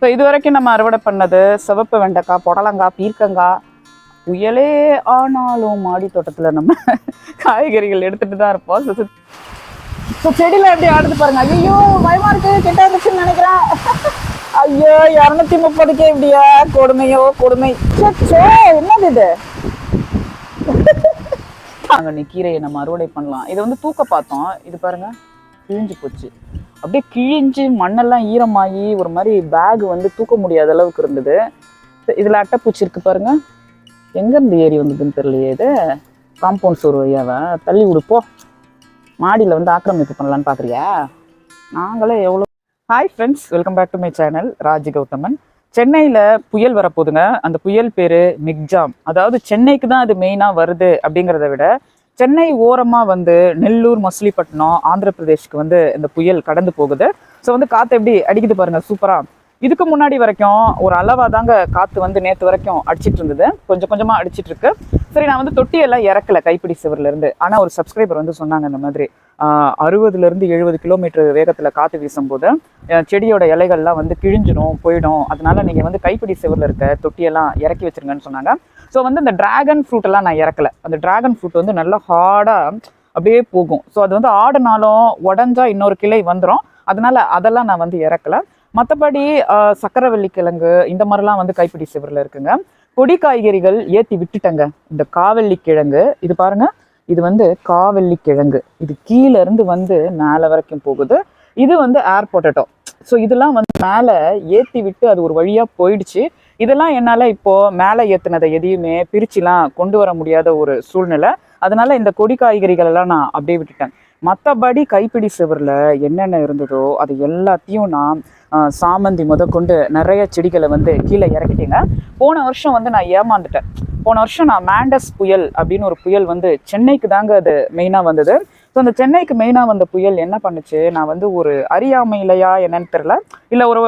So இது வரைக்கும் நம்ம அறுவடை பண்ணது சிவப்பு வெண்டைக்காய் புடலங்காய் பீர்க்கங்காய். புயலே ஆனாலும் மாடி தோட்டத்தில் நம்ம காய்கறிகள் எடுத்துட்டு தான் இருப்போம். ஸோ ஸோ செடியில் எப்படி ஆடுது பாருங்க. ஐயோ பயமா இருக்கு. கெட்ட இருந்துச்சுன்னு நினைக்கிறேன். ஐயோ இரநூத்தி முப்பதுக்கே இப்படியா? கொடுமையோ கொடுமை. என்னது இது? நாங்கள் நீ கீரையை நம்ம அறுவடை பண்ணலாம். இதை வந்து தூக்க பார்த்தோம். இது பாருங்க. கிழிஞ்சு போச்சு. அப்படியே கிழிஞ்சு மண்ணெல்லாம் ஈரமாகி ஒரு மாதிரி பேக் வந்து தூக்க முடியாத அளவுக்கு இருந்தது. இதில் அட்டைப்பூச்சி இருக்கு பாருங்க. எங்கேருந்து ஏறி வந்ததுன்னு தெரியலையே இது. காம்பவுண்ட் சோறு வழியாவா? தள்ளி விடுப்போ மாடியில் வந்து ஆக்கிரமிப்பு பண்ணலான்னு பார்க்குறியா நாங்களே எவ்வளோ hi friends welcome back to my channel Raji Gowthaman. சென்னையில் புயல் வரப்போகுதுங்க. அந்த புயல் பேர் மிக்ஜாம். அதாவது சென்னைக்கு தான் அது மெயினாக வருது அப்படிங்கிறத விட சென்னை ஓரமாக வந்து நெல்லூர் மசிலிப்பட்டினம் ஆந்திர பிரதேஷ்க்கு வந்து இந்த புயல் கடந்து போகுது. ஸோ வந்து காற்று எப்படி அடிக்குது பாருங்கள் சூப்பராக இதுக்கு முன்னாடி வரைக்கும் ஒரு அளவாக தாங்க காற்று வந்து நேற்று வரைக்கும் அடிச்சிட்டு இருந்தது கொஞ்சம் கொஞ்சமாக அடிச்சிட்டு இருக்கு சரி நான் வந்து தொட்டியெல்லாம் இறக்கல கைப்பிடி சிவர்லேருந்து. ஆனால் ஒரு சப்ஸ்கிரைபர் வந்து சொன்னாங்க இந்த மாதிரி. அறுபதுலேருந்து எழுபது கிலோமீட்டர் வேகத்தில் காற்று வீசும்போது செடியோட இலைகள்லாம் வந்து கிழிஞ்சிடும் போயிடும். அதனால நீங்கள் வந்து கைப்பிடி சிவரில் இருக்க தொட்டியெல்லாம் இறக்கி வச்சிருங்கன்னு சொன்னாங்க. ஸோ வந்து இந்த ட்ராகன் ஃப்ரூட் எல்லாம் நான் இறக்கல. அந்த டிராகன் ஃப்ரூட் வந்து நல்லா ஹார்டாக அப்படியே போகும். ஸோ அது வந்து ஆடுனாலும் உடஞ்சா இன்னொரு கிளை வந்துடும் அதனால அதெல்லாம் நான் வந்து இறக்கல. மற்றபடி சக்கரவள்ளி கிழங்கு இந்த மாதிரிலாம் வந்து கைப்பிடி சிவரில் இருக்குங்க. கொடி காய்கறிகள் ஏற்றி விட்டுட்டேங்க. இந்த காவல்லி கிழங்கு இது பாருங்க இது வந்து காவல்லி கிழங்கு இது கீழே இருந்து வந்து மேலே வரைக்கும் போகுது. இது வந்து ஏர் பொட்டேட்டோ ஸோ இதெல்லாம் வந்து மேலே ஏற்றி விட்டு அது ஒரு வழியாக போயிடுச்சு. இதெல்லாம் என்னால் இப்போது மேலே ஏற்றுனதை எதையுமே பிரிச்சுலாம் கொண்டு வர முடியாத ஒரு சூழ்நிலை. அதனால இந்த கொடி காய்கறிகளெல்லாம் நான் அப்படியே விட்டுட்டேன். மற்றபடி கைப்பிடி சுவரில் என்னென்ன இருந்ததோ அது எல்லாத்தையும் நான் சாமந்தி முதற்கொண்டு நிறைய செடிகளை வந்து கீழே இறக்கிட்டேங்க. போன வருஷம் வந்து நான் ஏமாந்துட்டேன். போன வருஷம் நான் மேண்டஸ் புயல் அப்படின்னு ஒரு புயல் வந்து சென்னைக்கு தாங்க அது மெயினாக வந்தது. ஸோ அந்த சென்னைக்கு மெயினாக வந்த புயல் என்ன பண்ணுச்சு? நான் வந்து ஒரு அறியாமையிலையா என்னன்னு தெரில இல்லை ஒரு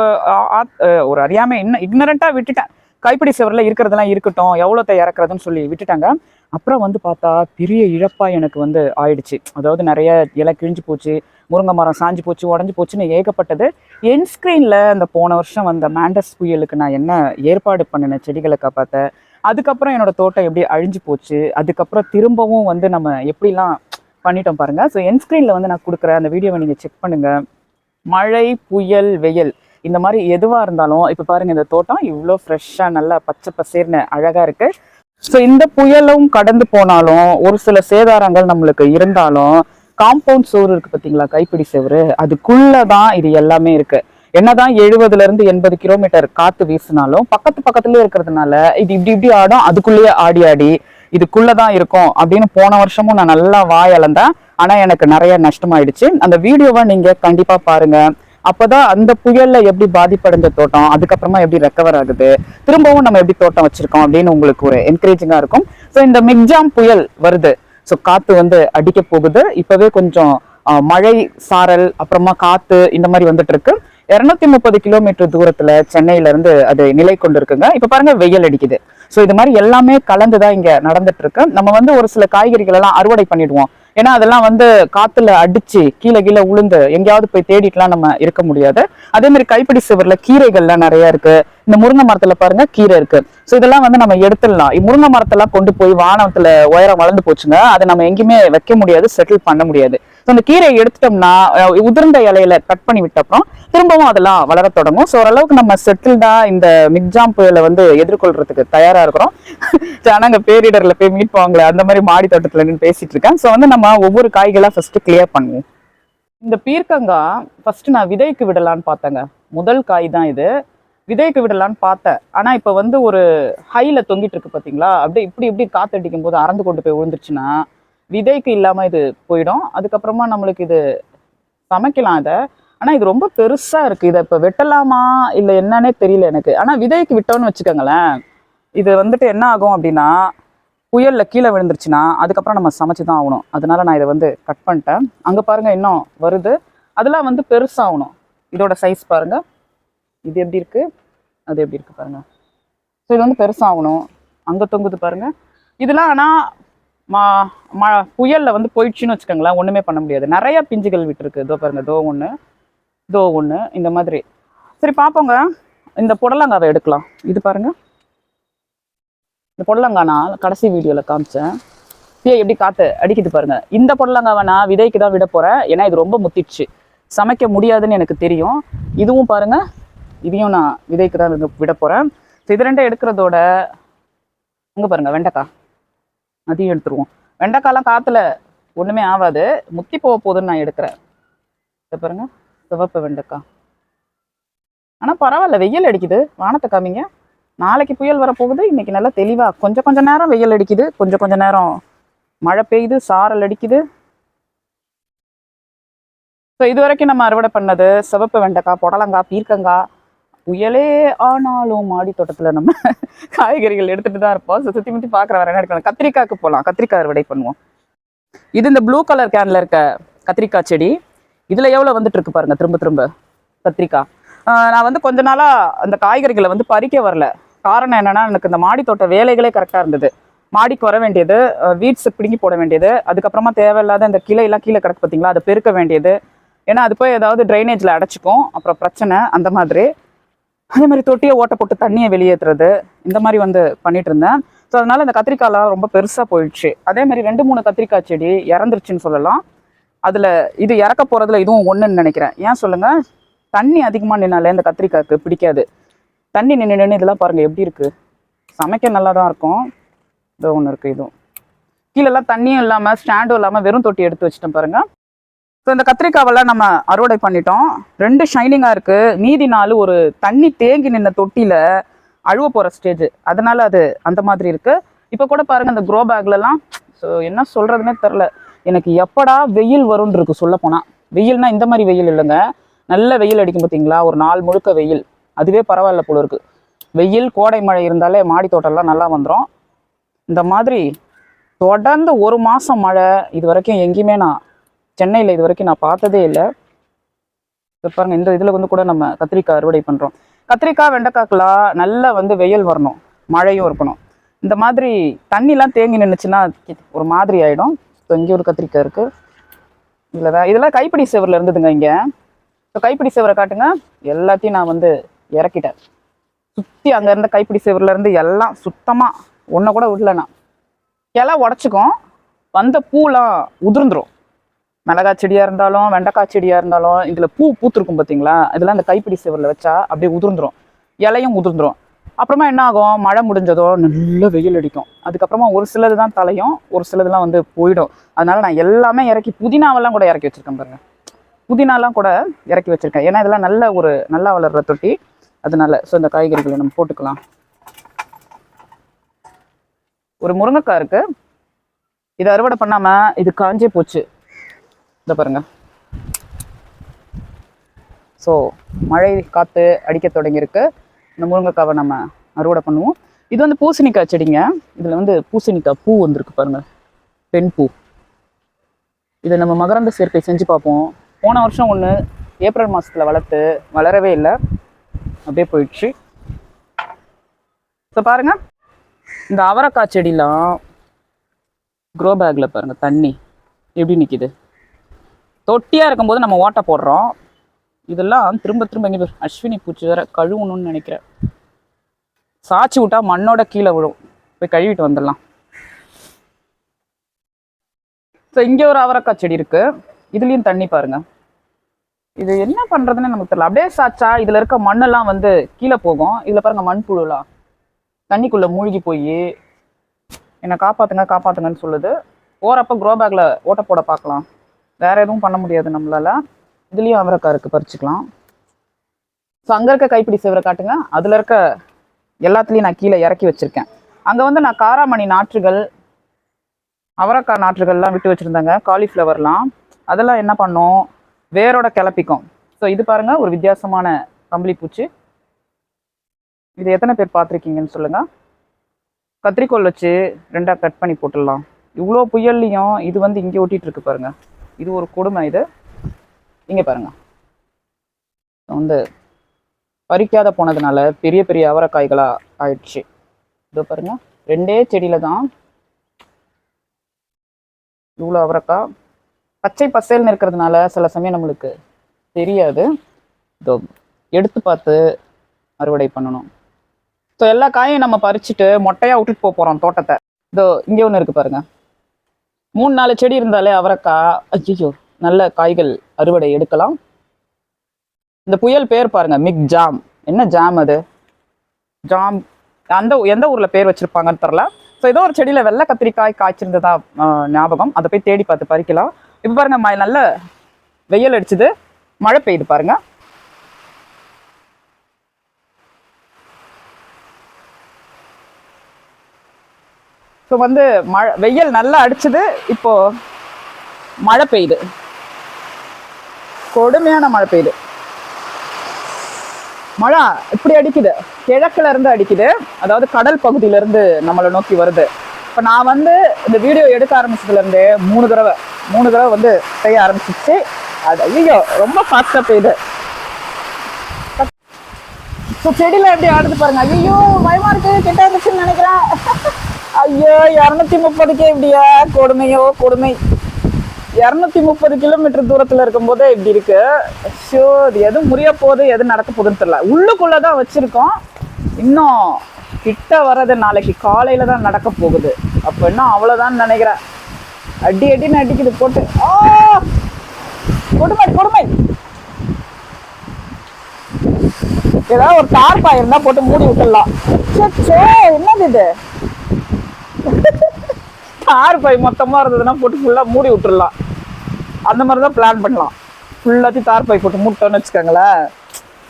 ஒரு அறியாமை இன்னும் இக்னரண்ட்டாக விட்டுட்டேன். கைப்பிடி சுவரில் இருக்கிறதெல்லாம் இருக்கட்டும் எவ்வளோத்தை இறக்குறதுன்னு சொல்லி விட்டுட்டாங்க. அப்புறம் வந்து பார்த்தா பெரிய இழப்பாக எனக்கு வந்து ஆயிடுச்சு. அதாவது நிறைய இலை கிழிஞ்சு போச்சு முருங்கை மரம் சாஞ்சு போச்சு உடஞ்சி போச்சுன்னு ஏகப்பட்டது. என் ஸ்க்ரீனில் அந்த போன வருஷம் வந்த மேண்டஸ் புயலுக்கு நான் என்ன ஏற்பாடு பண்ணினேன் செடிகளை காப்பாற்ற அதுக்கப்புறம் என்னோட தோட்டம் எப்படி அழிஞ்சு போச்சு அதுக்கப்புறம் திரும்பவும் வந்து நம்ம எப்படிலாம் பண்ணிட்டோம் பாருங்கள் ஸோ என் ஸ்க்ரீனில் வந்து நான் கொடுக்குற அந்த வீடியோவை நீங்கள் செக் பண்ணுங்கள் மழை புயல் வெயில் இந்த மாதிரி எதுவாக இருந்தாலும் இப்போ பாருங்க இந்த தோட்டம் இவ்வளோ ஃப்ரெஷ்ஷாக நல்லா பச்சை பசேர்னு அழகாக இருக்கு. ஸோ இந்த புயலும் கடந்து போனாலும் ஒரு சில சேதாரங்கள் நம்மளுக்கு இருந்தாலும் காம்பவுண்ட் சோறு இருக்கு பார்த்தீங்களா கைப்பிடி சோறு? அதுக்குள்ளே தான் இது எல்லாமே இருக்கு. என்னதான் எழுபதுல இருந்து எண்பது கிலோமீட்டர் காத்து வீசினாலும் பக்கத்து பக்கத்துலேயே இருக்கிறதுனால இது இப்படி இப்படி ஆடும் அதுக்குள்ளேயே ஆடி ஆடி இதுக்குள்ளதான் இருக்கும் அப்படின்னு போன வருஷமும் நான் நல்லா வாய் அளந்தேன். ஆனா எனக்கு நிறைய நஷ்டமாயிடுச்சு. அந்த வீடியோவை நீங்க கண்டிப்பா பாருங்க. அப்போதான் அந்த புயல்ல எப்படி பாதிப்படைஞ்ச தோட்டம் அதுக்கப்புறமா எப்படி ரெக்கவர் ஆகுது திரும்பவும் நம்ம எப்படி தோட்டம் வச்சிருக்கோம் அப்படின்னு உங்களுக்கு ஒரு என்கரேஜிங்கா இருக்கும். ஸோ இந்த மிக்ஜாம் புயல் வருது. ஸோ காத்து வந்து அடிக்க போகுது. இப்பவே கொஞ்சம் மழை சாரல் அப்புறமா காத்து இந்த மாதிரி வந்துட்டு இருக்கு. இருநூத்தி முப்பது கிலோமீட்டர் தூரத்துல சென்னையில இருந்து அது நிலை கொண்டு இருக்குங்க இப்ப பாருங்க வெயில் அடிக்குது. ஸோ இது மாதிரி எல்லாமே கலந்துதான் இங்க நடந்துட்டு இருக்கு. நம்ம வந்து ஒரு சில காய்கறிகள் எல்லாம் அறுவடை பண்ணிடுவோம். ஏன்னா அதெல்லாம் வந்து காத்துல அடிச்சு கீழே கீழே உளுந்து எங்கேயாவது போய் தேடிட்டுலாம் நம்ம இருக்க முடியாது. அதே மாதிரி கைப்பிடி சுவர்ல கீரைகள்லாம் நிறைய இருக்கு. இந்த முருங்கை மரத்துல பாருங்க கீரை இருக்கு. ஸோ இதெல்லாம் வந்து நம்ம எடுத்துடலாம். முருங்கை மரத்தெல்லாம் கொண்டு போய் வானத்துல உயரம் வளர்ந்து போச்சுங்க அதை நம்ம எங்கேயுமே வைக்க முடியாது செட்டில் பண்ண முடியாது. ஸோ அந்த கீரையை எடுத்துட்டோம்னா உதிர்ந்த இலையில கட் பண்ணி விட்ட அப்புறம் திரும்பவும் அதெல்லாம் வளர தொடங்கும். ஸோ ஓரளவுக்கு நம்ம செட்டில்டா இந்த மிக்ஜாம் புயலை வந்து எதிர்கொள்றதுக்கு தயாரா இருக்கிறோம். ஆனாங்க பேரிடர்ல போய் மீட் போவாங்களே அந்த மாதிரி மாடி தோட்டத்துல பேசிட்டு இருக்கேன். ஸோ வந்து நம்ம ஒவ்வொரு காய்களா ஃபர்ஸ்ட் கிளியர் பண்ணுவோம். இந்த பீர்க்கங்காய் ஃபர்ஸ்ட் நான் விதைக்கு விடலான்னு பார்த்தேங்க. முதல் காய் தான் இது. விதைக்கு விடலான்னு பார்த்தேன். ஆனால் இப்போ வந்து ஒரு ஹையில் தொங்கிட்டு இருக்கு பார்த்தீங்களா அப்படியே இப்படி இப்படி காத்தடிக்கும் போது அறந்து கொண்டு போய் விழுந்துருச்சுன்னா விதைக்கு இல்லாமல் இது போயிடும். அதுக்கப்புறமா நம்மளுக்கு இது சமைக்கலாம் இதை. ஆனால் இது ரொம்ப பெருசாக இருக்குது இதை இப்போ வெட்டலாமா? இல்லை என்னன்னே தெரியல எனக்கு. ஆனால் விதைக்கு விட்டோம்னு வச்சுக்கோங்களேன். இது வந்துட்டு என்ன ஆகும் அப்படின்னா புயலில் கீழே விழுந்துருச்சுன்னா அதுக்கப்புறம் நம்ம சமைச்சு தான் ஆகணும். அதனால நான் இதை வந்து கட் பண்ணிட்டேன். அங்கே பாருங்கள் இன்னும் வருது. அதெல்லாம் வந்து பெருசாகணும் இதோட சைஸ் பாருங்கள் இது எப்படி இருக்கு? அது எப்படி இருக்குது பாருங்கள் ஸோ இது வந்து பெருசாகணும். அங்கே தொங்குது பாருங்கள் இதெல்லாம் ஆனால் மா ம புயலில் வந்து போயிடுச்சுன்னு வச்சுக்கோங்களேன். ஒன்றுமே பண்ண முடியாது. நிறையா பிஞ்சுகள் விட்டுருக்கு. இதோ பாருங்க தோ ஒன்று தோ ஒன்று இந்த மாதிரி. சரி பார்ப்போங்க. இந்த புடலங்காவை எடுக்கலாம். இது பாருங்கள் இந்த புடலங்கா நான் கடைசி வீடியோவில் காமிச்சேன். ஏ எப்படி காற்று அடிக்குது பாருங்க. இந்த புடலங்காவை நான் விதைக்கு தான் விட போகிறேன் ஏன்னா இது ரொம்ப முத்திடுச்சு. சமைக்க முடியாதுன்னு எனக்கு தெரியும். இதுவும் பாருங்கள் இதையும் நான் விதைக்கு தான் விட- விட போகிறேன் இது ரெண்டும் எடுக்கிறதோட இங்கே பாருங்க வெண்டைக்காய். அதையும் எடுத்துருவோம். வெண்டைக்காய்லாம் காற்றுல ஒன்றுமே ஆகாது. முத்தி போக போகுதுன்னு நான் எடுக்கிறேன். இதை பாருங்க சிவப்பு வெண்டைக்காய். ஆனால் பரவாயில்ல வெயில் அடிக்குது. வானத்தை காமிங்க. நாளைக்கு புயல் வரப்போகுது. இன்னைக்கு நல்லா தெளிவாக கொஞ்சம் கொஞ்ச நேரம் வெயில் அடிக்குது. கொஞ்சம் கொஞ்ச நேரம் மழை பெய்யுது சாரல் அடிக்குது. ஸோ இது வரைக்கும் நம்ம அறுவடை பண்ணது சிவப்பு வெண்டைக்காய் புடலங்காய் பீர்க்கங்காய் புயலே ஆனாலும் மாடி தோட்டத்தில் நம்ம காய்கறிகள் எடுத்துட்டு தான் இருப்போம். ஸோ சுற்றி முற்றி பார்க்குற வர என்ன எடுக்கலாம் கத்திரிக்காய்க்கு போகலாம் கத்திரிக்காய் அறுவடை பண்ணுவோம். இது இந்த ப்ளூ கலர் கேனில் இருக்க கத்திரிக்காய் செடி. இதில் எவ்வளோ வந்துட்டு இருக்கு பாருங்க திரும்ப திரும்ப. கத்திரிக்காய். நான் வந்து கொஞ்ச நாளாக அந்த காய்கறிகளை வந்து பறிக்க வரல. காரணம் என்னன்னா எனக்கு இந்த மாடி தோட்ட வேலைகளே கரெக்டாக இருந்தது. மாடிக்கு வர வேண்டியது வீட்ஸ் பிடுங்கி போட வேண்டியது அதுக்கப்புறமா தேவையில்லாத இந்த கிளையெல்லாம் கீழே கிடக்கு பார்த்தீங்களா அதை பெருக்க வேண்டியது. ஏன்னா அது போய் ஏதாவது ட்ரைனேஜில் அடைச்சிக்கும். அப்புறம் பிரச்சனை அந்த மாதிரி. அதே மாதிரி தொட்டியை ஓட்ட போட்டு தண்ணியை வெளியேற்றுறது இந்த மாதிரி வந்து பண்ணிட்டு இருந்தேன். ஸோ அதனால இந்த கத்திரிக்காய்லாம் ரொம்ப பெருசாக போயிடுச்சு. அதே மாதிரி ரெண்டு மூணு கத்திரிக்காய் செடி இறந்துருச்சுன்னு சொல்லலாம். அதில் இது இறக்க போகிறதுல இதுவும் ஒன்றுன்னு நினைக்கிறேன். ஏன் சொல்லுங்கள் தண்ணி அதிகமாக நின்னாலே இந்த கத்திரிக்காய்க்கு பிடிக்காது. தண்ணி நின்று நின்று இதெல்லாம் பாருங்கள் எப்படி இருக்குது சமைக்க நல்லா தான் இருக்கும். இதோ ஒன்று இருக்குது இதுவும் கீழெல்லாம் தண்ணியும் இல்லாமல் ஸ்டாண்டும் இல்லாமல் வெறும் தொட்டி எடுத்து வச்சுட்டேன் பாருங்கள் ஸோ இந்த கத்திரிக்காவெல்லாம் நம்ம அறுவடை பண்ணிட்டோம். ரெண்டு ஷைனிங்காக இருக்குது மீதி நாள் ஒரு தண்ணி தேங்கி நின்ன தொட்டியில் அழுவ போகிற ஸ்டேஜ் அதனால் அது அந்த மாதிரி இருக்குது இப்போ கூட பாருங்கள் அந்த க்ரோ பேக்லலாம் ஸோ என்ன சொல்கிறதுனே தெரில எனக்கு எப்படா வெயில் வரும்னு இருக்கு சொல்ல போனால் வெயில்னா இந்த மாதிரி வெயில் இல்லைங்க. நல்ல வெயில் அடிக்கும் பார்த்தீங்களா ஒரு நாள் முழுக்க வெயில். அதுவே பரவாயில்ல போல இருக்கு. வெயில் கோடை மழை இருந்தாலே மாடி தோட்டம்லாம் நல்லா வந்துடும் இந்த மாதிரி தொடர்ந்து ஒரு மாதம் மழை இது வரைக்கும் எங்கேயுமே நான் சென்னையில் இது வரைக்கும் நான் பார்த்ததே இல்லை. பாருங்க இந்த இதில் வந்து கூட நம்ம கத்திரிக்காய் அறுவடை பண்ணுறோம் கத்திரிக்காய் வெண்டைக்காய்க்கெல்லாம் நல்லா வந்து வெயில் வரணும் மழையும் இருக்கணும். இந்த மாதிரி தண்ணிலாம் தேங்கி நின்றுச்சுன்னா ஒரு மாதிரி ஆகிடும் இப்போ இங்கே ஒரு கத்திரிக்காய் இருக்குது இல்லை வே இதெல்லாம் கைப்பிடி செவரில் இருந்ததுங்க இங்கே. இப்போ கைப்பிடி செவரை காட்டுங்க. எல்லாத்தையும் நான் வந்து இறக்கிட்டேன். சுற்றி அங்கே இருந்த கைப்பிடி செவரில் எல்லாம் சுத்தமாக ஒன்றை கூட விடலண்ணா இலை உடச்சிக்கும். வந்த பூலாம் உதிர்ந்துடும் மிளகாய் செடியாக இருந்தாலும் வெண்டைக்காய் செடியாக இருந்தாலும் இதில் பூ பூத்திருக்கும் பார்த்தீங்களா இதெல்லாம் அந்த கைப்பிடி சிவரில் வச்சா அப்படியே உதிர்ந்துரும். இலையும் உதிர்ந்துரும். அப்புறமா என்ன ஆகும்? மழை முடிஞ்சதோ நல்ல வெயில் அடிக்கும். அதுக்கப்புறமா ஒரு சிலது தான் தலையும் ஒரு சிலதுலாம் வந்து போயிடும். அதனால நான் எல்லாமே இறக்கி புதினாவெல்லாம் கூட இறக்கி வச்சிருக்கேன் பாருங்க. புதினாலாம் கூட இறக்கி வச்சிருக்கேன். ஏன்னா இதெல்லாம் நல்ல ஒரு நல்லா வளர்கிற தொட்டி. அதனால ஸோ இந்த காய்கறிகளை நம்ம போட்டுக்கலாம். ஒரு முருங்கைக்காய் இருக்கு. இதை அறுவடை பண்ணாமல் இது காஞ்சே போச்சு. இதை பாருங்க. ஸோ மழை காற்று அடிக்க தொடங்கியிருக்கு. இந்த முருங்கைக்காவை நம்ம அறுவடை பண்ணுவோம். இது வந்து பூசணிக்காய் செடிங்க. இதில் வந்து பூசணிக்காய் பூ வந்திருக்கு பாருங்க. பெண் பூ இதை நம்ம மகரந்த சேர்க்கை செஞ்சு பார்ப்போம். போன வருஷம் ஒன்று ஏப்ரல் மாதத்தில் வளர்த்து வளரவே இல்லை. அப்படியே போயிடுச்சு. ஸோ பாருங்க. இந்த அவரைக்காய் செடிலாம் க்ரோ பேக்கில் பாருங்க. தண்ணி. எப்படி நிற்கிது தொட்டியாக இருக்கும்போது நம்ம ஓட்டை போடுறோம். இதெல்லாம் திரும்ப திரும்ப எங்கே போய் அஸ்வினி பூச்சி வேற கழுவணும்னு நினைக்கிறேன். சாச்சி விட்டா மண்ணோட கீழே விழும். போய் கழுவிட்டு வந்துடலாம். ஸோ இங்கே ஒரு அவரைக்காய் செடி இருக்கு. இதுலேயும் தண்ணி பாருங்க. இது என்ன பண்ணுறதுன்னு நமக்கு தெரியல. அப்படியே சாச்சா இதில் இருக்க மண்ணெல்லாம் வந்து கீழே போகும். இதில் பாருங்க மண் புழுலாம் தண்ணிக்குள்ளே மூழ்கி போய் என்னை காப்பாற்றுங்க காப்பாற்றுங்கன்னு சொல்லுது. ஓரப்போ க்ரோ பேக்கில் ஓட்ட போட பார்க்கலாம். வேறு எதுவும் பண்ண முடியாது நம்மளால. இதுலேயும் அவரைக்காய் இருக்கு பறிச்சுக்கலாம். ஸோ அங்கே இருக்க கைப்பிடி சேவரை காட்டுங்க. அதில் இருக்க எல்லாத்துலேயும் நான் கீழே இறக்கி வச்சுருக்கேன். அங்கே வந்து நான் காராமணி நாற்றுகள் அவரைக்காய் நாற்றுகள்லாம் விட்டு வச்சுருந்தாங்க. காலிஃப்ளவர்லாம். அதெல்லாம் என்ன பண்ணும்? வேரோட கிளப்பிக்கும். ஸோ இது பாருங்கள் ஒரு வித்தியாசமான கம்பளி பூச்சி. இது எத்தனை பேர் பார்த்துருக்கீங்கன்னு சொல்லுங்கள் கத்திரிக்கோல் வச்சு ரெண்டாக கட் பண்ணி போட்டுடலாம். இவ்வளோ புயல்லையும் இது வந்து இங்கே ஓட்டிகிட்டு இருக்கு பாருங்கள் இது ஒரு கொடுமை இது. இங்கே பாருங்க. வந்து பறிக்காத போனதுனால பெரிய பெரிய அவரைக்காய்களா ஆயிடுச்சு. இதோ பாருங்க. ரெண்டே செடியில தான் இவ்வளோ அவரைக்காய். பச்சை பசேல்னு இருக்கிறதுனால சில சமயம் நம்மளுக்கு தெரியாது. இதோ எடுத்து பார்த்து அறுவடை பண்ணணும். ஸோ எல்லா காயும் நம்ம பறிச்சுட்டு மொட்டையா விட்டுட்டு போக போறோம் தோட்டத்தை. இதோ இங்கே ஒன்று இருக்கு பாருங்க. மூணு நாலு செடி இருந்தாலே அவரைக்காய் ஐயோ நல்ல காய்கள் அறுவடை எடுக்கலாம். இந்த புயல் பேர் பாருங்க மிக் ஜாம். என்ன ஜாம் அது? ஜாம் அந்த எந்த ஊர்ல பேர் வச்சிருப்பாங்கன்னு தெரில ஸோ ஏதோ ஒரு செடியில வெள்ளை கத்திரிக்காய் காய்ச்சிருந்ததா ஞாபகம். அதை போய் தேடி பார்த்து பறிக்கலாம். இப்போ பாருங்க ம- நல்ல வெயில் அடிச்சுது. மழை பெய்யுது பாருங்க. ஸோ வந்து மழை வெயில் நல்லா அடிச்சுது. இப்போ மழை பெய்யுது. கொடுமையான மழை பெய்யுது. மழை இப்படி அடிக்குது. கிழக்குல இருந்து அடிக்குது. அதாவது கடல் பகுதியில இருந்து நம்மளை நோக்கி வருது. இப்போ நான் வந்து இந்த வீடியோ எடுக்க ஆரம்பிச்சதுல இருந்தே மூணு தடவை மூணு தடவை வந்து செய்ய ஆரம்பிச்சிச்சு. அது ஐயோ ரொம்ப ஃபாஸ்ட்டாக பெய்யுது. ஸோ செடியில எப்படி ஆடுது பாருங்க. ஐயோ பயமா இருக்கு. கிட்ட இருந்துச்சுன்னு நினைக்கிறேன். ஐயோ இரநூத்தி முப்பதுக்கே இப்படியா கொடுமையோ கொடுமை. இரநூத்தி முப்பது கிலோமீட்டர் தூரத்தில் இருக்கும்போது இப்படி இருக்கு. ஷோ இது எதுவும் முறிய போகுது எது நடக்க போகுதுன்னு தெரியல. உள்ளுக்குள்ளதான் வச்சுருக்கோம். இன்னும் கிட்ட வர்றது நாளைக்கு காலையில் தான் நடக்க போகுது. அப்போ இன்னும் அவ்வளோதான் நினைக்கிறேன். அடி அடின்னு அடிக்குது போட்டு. ஆ! கொடுமை கொடுமை. ஏதாவது ஒரு தார்பா போட்டு மூடி விட்டுடலாம். அச்சச்சோ, என்னது இது? ஆறு பை மொத்தமாக இருந்ததுன்னா போட்டு ஃபுல்லாக மூடி விட்டுறலாம். அந்த மாதிரி தான் பிளான் பண்ணலாம் ஃபுல்லாத்தையும் தார்பாய் போட்டு மூட்டோன்னு வச்சுக்கோங்களேன்.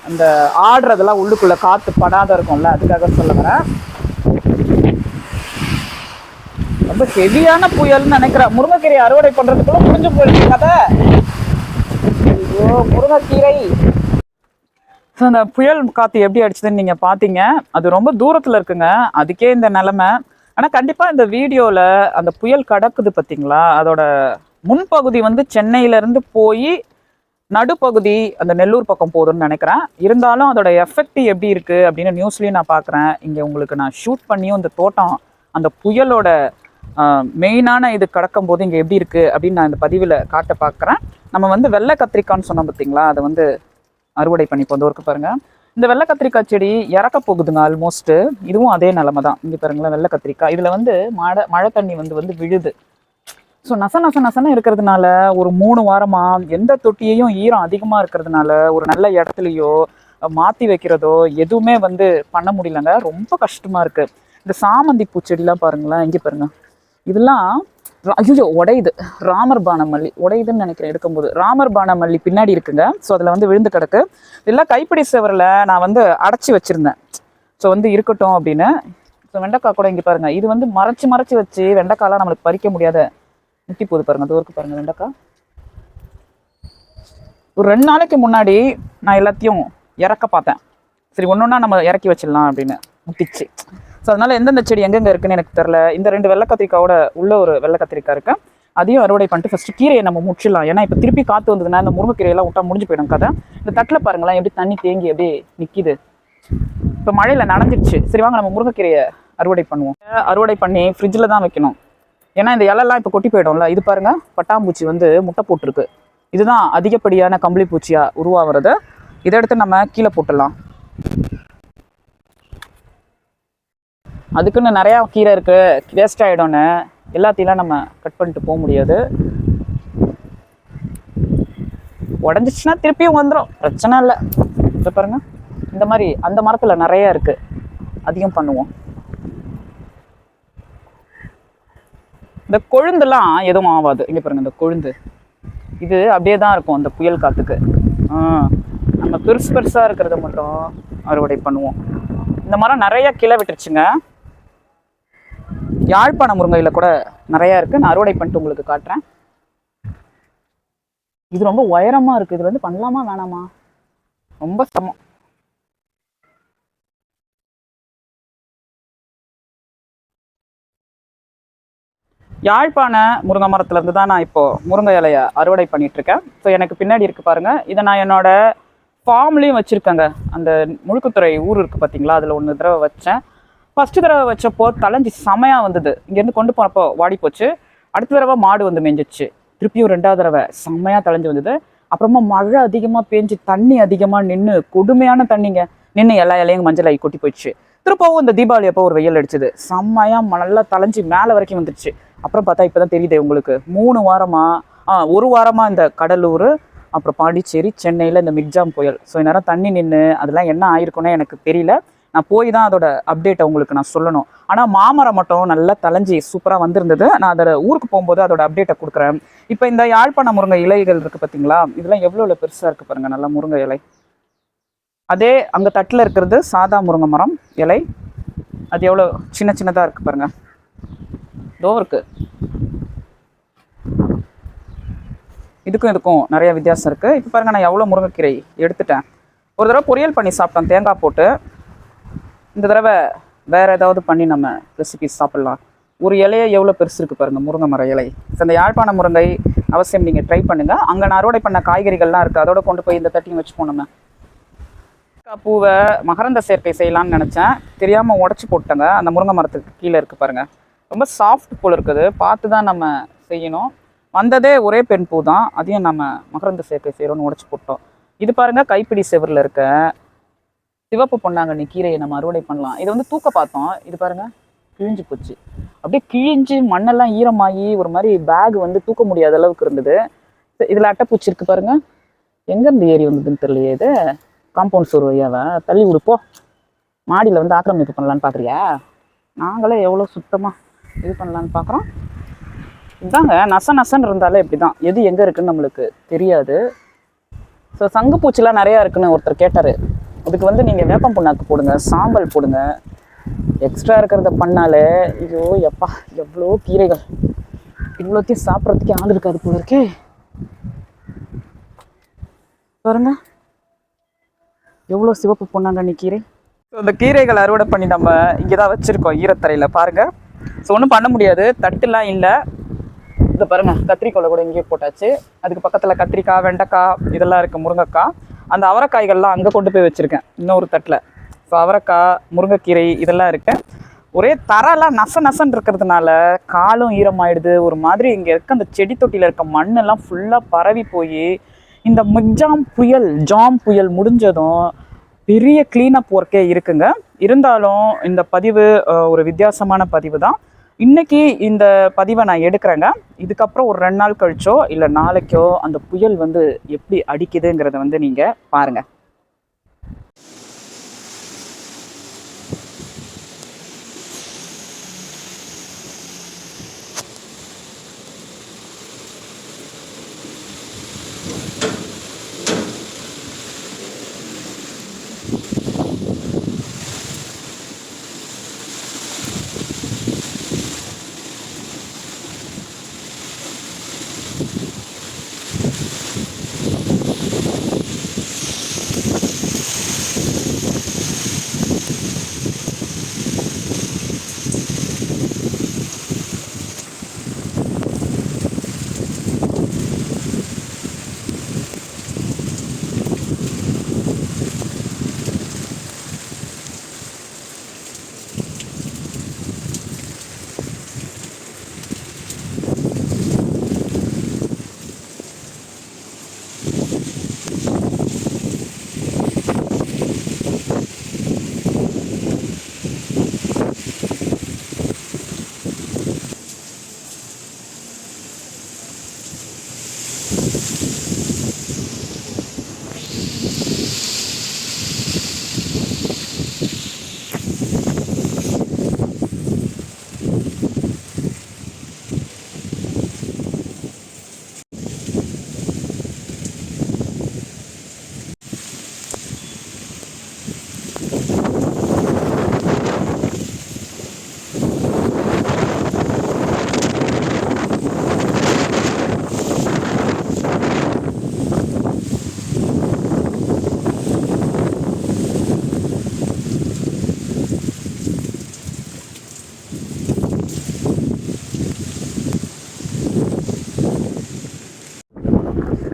அந்த ஆடுறதெல்லாம் உள்ளுக்குள்ளே காற்று படாத இருக்கும்ல அதுக்காக சொல்ல வரேன். ரொம்ப ஹெவியான புயல்னு நினைக்கிறேன். முருங்கைக்கீரை அறுவடை பண்ணுறதுக்குள்ள முடிஞ்சு போயிடுச்சு கதை. ஐயோ முருங்கைக்கீரை. ஸோ அந்த புயல் காற்று எப்படி அடிச்சதுன்னு நீங்கள் பார்த்தீங்க அது ரொம்ப தூரத்தில் இருக்குங்க. அதுக்கே இந்த நிலமை. ஆனால் கண்டிப்பாக இந்த வீடியோவில் அந்த புயல் கடக்குது பார்த்தீங்களா அதோட முன்பகுதி வந்து சென்னையிலேருந்து போய் நடுப்பகுதி அந்த நெல்லூர் பக்கம் போதும்னு நினைக்கிறேன். இருந்தாலும் அதோட எஃபெக்ட் எப்படி இருக்குது அப்படின்னு நியூஸ்லேயும் நான் பார்க்குறேன் இங்கே உங்களுக்கு நான் ஷூட் பண்ணியும் இந்த தோட்டம் அந்த புயலோட மெயினான இது கடக்கும் போது இங்கே எப்படி இருக்குது அப்படின்னு நான் இந்த பதிவில் காட்ட பார்க்குறேன் நம்ம வந்து வெள்ளை கத்திரிக்கான்னு சொன்னோம் பார்த்தீங்களா அதை வந்து அறுவடை பண்ணி இப்போ வந்து ஒர்க்கு பாருங்கள் இந்த வெள்ளை கத்திரிக்காய் செடி இறக்க போகுதுங்க ஆல்மோஸ்ட்டு இதுவும் அதே நிலமை தான். இங்கே பாருங்களேன் வெள்ளை கத்திரிக்காய். இதில் வந்து மழை மழை தண்ணி வந்து வந்து விழுது. ஸோ நச நச நசன்னு இருக்கிறதுனால ஒரு மூணு வாரமாக எந்த தொட்டியையும் ஈரம் அதிகமாக இருக்கிறதுனால ஒரு நல்ல இடத்துலையோ மாற்றி வைக்கிறதோ எதுவுமே வந்து பண்ண முடியலங்க. ரொம்ப கஷ்டமாக இருக்குது இந்த சாமந்தி பூச்செடிலாம் பாருங்களேன் இங்கே பாருங்கள் இதெல்லாம் ஐயோ உடையுது. ராமர் பானமல்லி. உடையுதுன்னு நினைக்கிறேன் எடுக்கும்போது. ராமர் பானமல்லி பின்னாடி இருக்குங்க. ஸோ அதில் வந்து விழுந்து கிடக்கு. இதெல்லாம் கைப்பிடி சவரில் நான் வந்து அடைச்சி வச்சுருந்தேன். ஸோ வந்து இருக்கட்டும் அப்படின்னு. ஸோ வெண்டைக்காய் கூட இங்கே பாருங்கள் இது வந்து மறைச்சு மறைச்சு வச்சு வெண்டைக்காயெலாம் நம்மளுக்கு பறிக்க முடியாத முட்டி போகுது பாருங்கள் தூருக்கு பாருங்கள் வெண்டைக்காய். ஒரு ரெண்டு நாளைக்கு முன்னாடி நான் எல்லாத்தையும் இறக்க பார்த்தேன். சரி ஒன்று ஒன்றா நம்ம இறக்கி வச்சிடலாம் அப்படின்னு. முட்டிச்சு. ஸோ அதனால் எந்தெந்த செடி எங்கெங்கே இருக்குன்னு எனக்கு தெரில இந்த ரெண்டு வெள்ளை கத்திரிக்காயோட உள்ள ஒரு வெள்ளை கத்திரிக்காய் இருக்குது அதையும் அறுவடை பண்ணிட்டு ஃபஸ்ட்டு கீரையை நம்ம முடிச்சிடலாம் ஏன்னா இப்போ திருப்பி காற்று வந்ததுன்னா இந்த முருங்கைக்கீரையெல்லாம் விட்டா முடிஞ்சு போயிடும் கதை. இந்த தட்டில் பாருங்களேன் எப்படி தண்ணி தேங்கி அப்படியே நிற்கிது இப்போ மழையில் நனைஞ்சிடுச்சு சரி வாங்க நம்ம முருங்கைக்கீரையை அறுவடை பண்ணுவோம். அறுவடை பண்ணி ஃப்ரிட்ஜில் தான் வைக்கணும். ஏன்னா இந்த இலெல்லாம் இப்போ கொட்டி போயிடும்ல. இது பாருங்கள் பட்டாம்பூச்சி வந்து முட்டை போட்டிருக்கு. இதுதான் அதிகப்படியான கம்பளி பூச்சியாக உருவாகிறது. இதை எடுத்து நம்ம கீழே போட்டுடலாம். அதுக்குன்னு நிறையா கீரை இருக்குது வேஸ்ட் ஆகிடும்னு எல்லாத்தையும் நம்ம கட் பண்ணிட்டு போக முடியாது. உடஞ்சிச்சுன்னா திருப்பியும் வந்துடும் பிரச்சனை இல்லை. இதை பாருங்க. இந்த மாதிரி அந்த மரத்தில் நிறைய இருக்குது அதிகம் பண்ணுவோம். இந்த கொழுந்துலாம் எதுவும் ஆகாது இங்கே பாருங்க இந்த கொழுந்து. இது அப்படியே தான் இருக்கும் அந்த புயல் காத்துக்கு. நம்ம பெருசு பெருசாக இருக்கிறத மட்டும் அறுவடை பண்ணுவோம். இந்த மரம் நிறையா கிளை விட்டுருச்சுங்க. யாழ்ப்பாண முருங்கையில் கூட நிறையா இருக்குது நான் அறுவடை பண்ணிட்டு உங்களுக்கு காட்டுறேன். இது ரொம்ப உயரமாக இருக்குது இதில் வந்து பண்ணலாமா வேணாமா? ரொம்ப சமம். யாழ்ப்பாண முருங்கை மரத்துலேருந்து தான் நான் இப்போது முருங்கை இலையை அறுவடை பண்ணிகிட்ருக்கேன் இருக்கேன். ஸோ எனக்கு பின்னாடி இருக்குது பாருங்கள் இதை நான் என்னோட ஃபார்ம்லேயும் வச்சுருக்கேங்க. அந்த முழுக்குத்துறை ஊர் இருக்குது பார்த்தீங்களா அதில் ஒன்று தடவை வச்சேன். ஃபஸ்ட்டு தடவை வச்சப்போ தலைஞ்சி செமையாக வந்தது. இங்கேருந்து கொண்டு போனப்போ வாடி போச்சு. அடுத்த தடவை மாடு வந்து மேஞ்சிச்சு. திருப்பியும் ரெண்டாவது தடவை செம்மையாக தலைஞ்சு வந்தது. அப்புறமா மழை அதிகமாக பேஞ்சு தண்ணி அதிகமாக நின்று கொடுமையான தண்ணிங்க. நின்று எல்லா இலையும் மஞ்சள் ஆகி கொட்டி போயிடுச்சு. திருப்பவும் இந்த தீபாவளி அப்போ ஒரு வெயில் அடிச்சது. செம்மையாக ம- நல்லா தலைஞ்சு மேலே வரைக்கும் வந்துடுச்சு அப்புறம் பார்த்தா இப்போ தான் தெரியுது உங்களுக்கு. மூணு வாரமாக ஆ ஒரு வாரமாக இந்த கடலூர் அப்புறம் பாண்டிச்சேரி சென்னையில் இந்த மிக்ஜாம் புயல். ஸோ இந்நேரம் தண்ணி நின்று அதெல்லாம் என்ன ஆயிருக்குன்னே எனக்கு தெரியல. நான் போய் தான் அதோட அப்டேட்டை உங்களுக்கு நான் சொல்லணும். ஆனால் மாமரம் மட்டும் நல்லா தலைஞ்சி சூப்பராக வந்திருந்தது. நான் அதோட ஊருக்கு போகும்போது அதோட அப்டேட்டை கொடுக்குறேன். இப்போ இந்த யாழ்ப்பாண முருங்கை இலைகள் இருக்குது பார்த்தீங்களா இதெல்லாம் எவ்வளோ பெருசாக இருக்குது பாருங்கள் நல்லா முருங்கை இலை. அதே அங்கே தட்டில் இருக்கிறது சாதா முருங்கை மரம் இலை. அது எவ்வளோ சின்ன சின்னதாக இருக்குது பாருங்கள் இதோ இருக்குது இதுக்கும் இதுக்கும் நிறைய வித்தியாசம் இருக்குது இப்போ பாருங்கள் நான் எவ்வளோ முருங்கைக்கீரை எடுத்துட்டேன். ஒரு தடவை பொரியல் பண்ணி சாப்பிட்டேன் தேங்காய் போட்டு. இந்த தடவை வேற ஏதாவது பண்ணி நம்ம ரெசிபிஸ் சாப்பிட்லாம். ஒரு இலையை எவ்வளோ பெருசு இருக்குது பாருங்கள் முருங்கை மர இலை. So, இந்த யாழ்ப்பாண முருங்கை அவசியம் நீங்கள் ட்ரை பண்ணுங்கள் அங்கே நான் அறுவடை பண்ண காய்கறிகள்லாம் இருக்குது அதோட கொண்டு போய் இந்த தட்டியும் வச்சு போனோமே பூவை மகரந்த சேர்க்கை செய்யலாம்னு நினச்சேன். தெரியாமல் உடச்சி போட்டேங்க. அந்த முருங்கை மரத்துக்கு கீழே இருக்குது பாருங்கள் ரொம்ப சாஃப்ட் போல் இருக்குது. பார்த்து தான் நம்ம செய்யணும். வந்ததே ஒரே பெண் பூ தான். அதையும் நம்ம மகரந்த சேர்க்கை செய்கிறோன்னு உடச்சி போட்டோம். இது பாருங்கள் கைப்பிடி செவரில் இருக்க சிவப்பு பொன்னாங்கண்ணி கீரையை நம்ம அறுவடை பண்ணலாம். இதை வந்து தூக்க பார்த்தோம். இது பாருங்க கிழிஞ்சு போச்சு. அப்படியே கிழிஞ்சு மண்ணெல்லாம் ஈரமாகி ஒரு மாதிரி பேக் வந்து தூக்க முடியாத அளவுக்கு இருந்தது. இதில் அட்டைப்பூச்சி இருக்கு பாருங்க. எங்கேருந்து ஏறி வந்ததுன்னு தெரியலையே இது. காம்பவுண்ட் சோறு வழியாவை? தள்ளி விடுப்போ மாடியில் வந்து ஆக்கிரமிப்பு பண்ணலான்னு பார்க்குறியா நாங்களே எவ்வளோ சுத்தமாக இது பண்ணலான்னு பார்க்குறோம் இதாங்க நச நசன்னு இருந்தாலே இப்படி தான் எது எங்கே இருக்குன்னு நம்மளுக்கு தெரியாது. ஸோ சங்குப்பூச்சிலாம் நிறையா இருக்குன்னு ஒருத்தர் கேட்டார். அதுக்கு வந்து நீங்கள் வேப்பம் புண்ணாக்கு போடுங்க சாம்பல் போடுங்க. எக்ஸ்ட்ரா இருக்கிறத பண்ணாலே ஐயோ எப்பா எவ்வளோ கீரைகள். இவ்வளோத்தையும் சாப்பிட்றதுக்கே ஆள் இருக்காது போல இருக்கே. பாருங்க. எவ்வளோ சிவப்பு பொன்னாங்கண்ணி கீரை. ஸோ இந்த கீரைகள் அறுவடை பண்ணி நம்ம இங்கே தான் வச்சுருக்கோம் ஈரத்தரையில். பாருங்கள் ஸோ ஒன்றும் பண்ண முடியாது. தட்டுலாம் இல்லை. இதை பாருங்க. கத்திரிக்கோலை கூட இங்கேயே போட்டாச்சு. அதுக்கு பக்கத்தில் கத்திரிக்காய் வெண்டைக்காய் இதெல்லாம் இருக்குது முருங்கைக்காய். அந்த அவரைக்காய்கள்லாம் அங்கே கொண்டு போய் வச்சுருக்கேன் இன்னொரு தட்டில். ஸோ அவரைக்காய் முருங்கைக்கீரை இதெல்லாம் இருக்கேன் ஒரே தரெல்லாம் நச நசன்னு இருக்கிறதுனால காலும் ஈரமாயிடுது. ஒரு மாதிரி இங்கே இருக்க அந்த செடி தொட்டியில் இருக்க மண்ணெல்லாம் ஃபுல்லாக பரவி போய் இந்த மிக்ஜாம் புயல் ஜாம் புயல் முடிஞ்சதும் பெரிய க்ளீனப் ஒர்க்கே இருக்குங்க. இருந்தாலும் இந்த பதிவு ஒரு வித்தியாசமான பதிவு தான் இன்றைக்கி இந்த பதிவை நான் எடுக்கிறேங்க. இதுக்கப்புறம் ஒரு ரெண்டு நாள் கழிச்சோ இல்லை நாளைக்கோ அந்த புயல் வந்து எப்படி அடிக்குதுங்கிறத வந்து நீங்கள் பாருங்கள்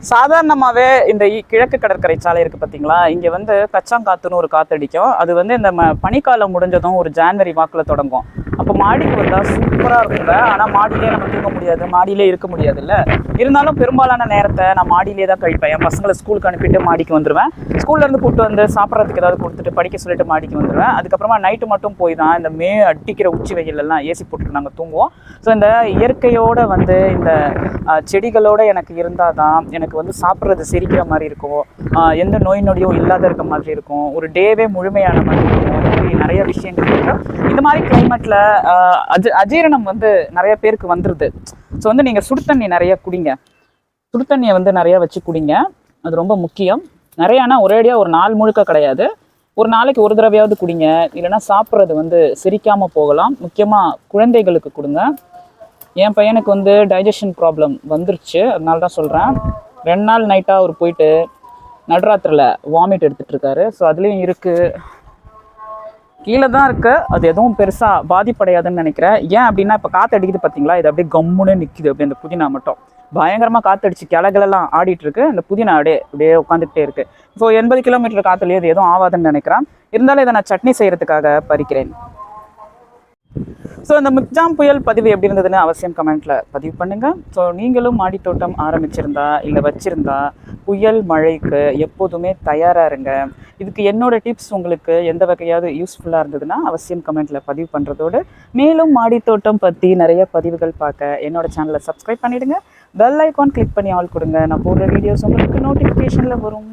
சாதாரணமாகவே இந்த இ- கிழக்கு கடற்கரை சாலை இருக்குது பார்த்தீங்களா இங்கே வந்து கச்சாங்காத்துன்னு ஒரு காத்தடிக்கும். அது வந்து இந்த ம பனிக்காலம் முடிஞ்சதும் ஒரு ஜான்வரி வாக்கில் தொடங்கும். அப்போ மாடிக்கு வந்தால் சூப்பராக இருக்குங்க ஆனால் மாடியிலே நம்ம தூங்க முடியாது மாடியிலே இருக்க முடியாது இல்லை இருந்தாலும் பெரும்பாலான நேரத்தை நான் மாடியிலே தான் கழிப்பேன். என் பசங்களை ஸ்கூலுக்கு அனுப்பிட்டு மாடிக்கு வந்துடுவேன் ஸ்கூல்லேருந்து கூப்பிட்டு வந்து சாப்பிட்றதுக்கு ஏதாவது கொடுத்துட்டு படிக்க சொல்லிட்டு மாடிக்கு வந்துடுவேன் அதுக்கப்புறமா நைட்டு மட்டும் போய் தான் இந்த மே அடிக்கிற உச்சி வகையிலெல்லாம் ஏசி போட்டுட்டு நாங்கள் தூங்குவோம். ஸோ இந்த இயற்கையோட வந்து இந்த செடிகளோடு செடிகளோட எனக்கு இருந்தால் தான் எனக்கு வந்து சாப்பிட்றது செரிக்கிற மாதிரி இருக்கும். எந்த நோய் நொடியும் இல்லாத இருக்க மாதிரி இருக்கும். ஒரு டேவே முழுமையான மாதிரி இருக்கும். நிறைய விஷயங்கள் இருக்கும். இந்த மாதிரி கிளைமேட்டில் அஜ அஜீரணம் வந்து நிறைய பேருக்கு வந்துடுது ஸோ வந்து நீங்கள் சுடுதண்ணி நிறைய குடிங்க. சுடுதண்ணியை வந்து நிறைய வச்சு குடிங்க. அது ரொம்ப முக்கியம். நிறையானா ஒரேடியாக ஒரு நாள் முழுக்க கிடையாது. ஒரு நாளைக்கு ஒரு தடவையாவது குடிங்க. இல்லைன்னா சாப்பிட்றது வந்து செரிக்காமல் போகலாம். முக்கியமாக குழந்தைகளுக்கு கொடுங்க. என் பையனுக்கு வந்து டைஜஷன் ப்ராப்ளம் வந்துருச்சு. அதனால தான் சொல்கிறேன் ரெண்டு நாள் நைட்டாக அவர் போயிட்டு நடுராத்திரில் வாமிட் எடுத்துகிட்ருக்காரு ஸோ அதுலேயும் இருக்குது கீழே தான் இருக்கு. அது எதுவும் பெருசாக பாதிப்படையாதுன்னு நினைக்கிறேன். ஏன் அப்படின்னா இப்போ காற்று அடிக்குது பார்த்தீங்களா இது அப்படியே கம்முன்னு நிற்கிது அப்படியே அந்த புதினா மட்டும். பயங்கரமாக காற்றடிச்சு கிளகளெல்லாம் ஆடிட்டு இருக்கு. அந்த புதினா அப்படியே அப்படியே உட்காந்துக்கிட்டே இருக்கு. ஸோ எண்பது கிலோமீட்டர் காற்றுலேயே அது எதுவும் ஆகாதுன்னு நினைக்கிறேன். இருந்தாலும் இதை நான் சட்னி செய்கிறதுக்காக பறிக்கிறேன். ஸோ இந்த மிக்ஜாம் புயல் பதிவு எப்படி இருந்ததுன்னு அவசியம் கமெண்ட்டில் பதிவு பண்ணுங்கள் ஸோ நீங்களும் மாடித்தோட்டம் ஆரம்பிச்சிருந்தா இல்லை வச்சுருந்தா புயல் மழைக்கு எப்போதுமே தயாராக இருங்க. இதுக்கு என்னோட டிப்ஸ் உங்களுக்கு எந்த வகையாவது யூஸ்ஃபுல்லாக இருந்ததுன்னா அவசியம் கமெண்ட்டில் பதிவு பண்ணுறதோடு மேலும் மாடித்தோட்டம் பற்றி நிறைய பதிவுகள் பார்க்க என்னோட சேனலை சப்ஸ்கிரைப் பண்ணிவிடுங்க பெல் ஐக்கான் கிளிக் பண்ணி ஆள் கொடுங்க. நான் போடுற வீடியோஸ் உங்களுக்கு நோட்டிஃபிகேஷனில் வரும்.